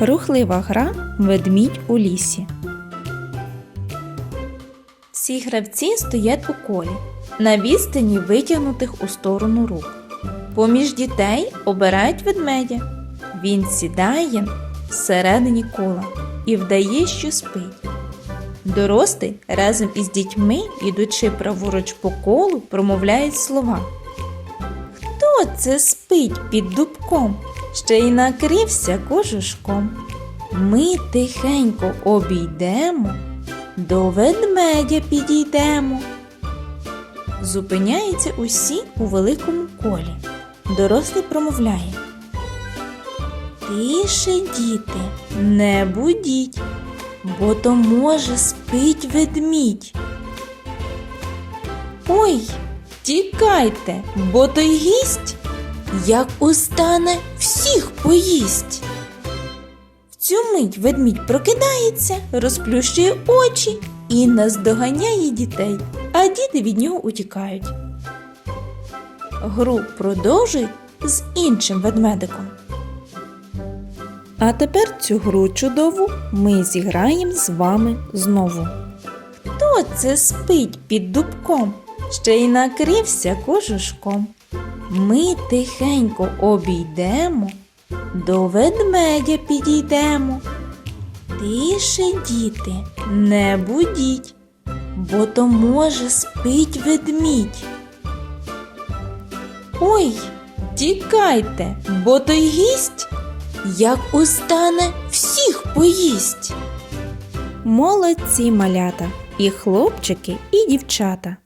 Рухлива гра Ведмідь у лісі. Всі гравці стоять у колі на відстані витягнутих у сторону рук. Поміж дітей обирають ведмедя. Він сідає всередині кола і вдає, що спить. Дорослий разом із дітьми, ідучи праворуч по колу, промовляють слова. Це спить під дубком, ще й накрився кожушком? Ми тихенько обійдемо, до ведмедя підійдемо. Зупиняються усі у великому колі. Дорослий промовляє. Тише, діти, не будіть, бо то може спить ведмідь. Ой, тікайте, бо той гість, як устане, всіх поїсть. В цю мить ведмідь прокидається, розплющує очі і наздоганяє дітей, а діти від нього утікають. Гру продовжують з іншим ведмедиком. А тепер цю гру чудову ми зіграємо з вами знову. Хто це спить під дубком, ще й накрився кожушком? Ми тихенько обійдемо, до ведмедя підійдемо. Тише, діти, не будіть, бо то може спить ведмідь. Ой, тікайте, бо той гість, як устане, всіх поїсть. Молодці малята, і хлопчики, і дівчата.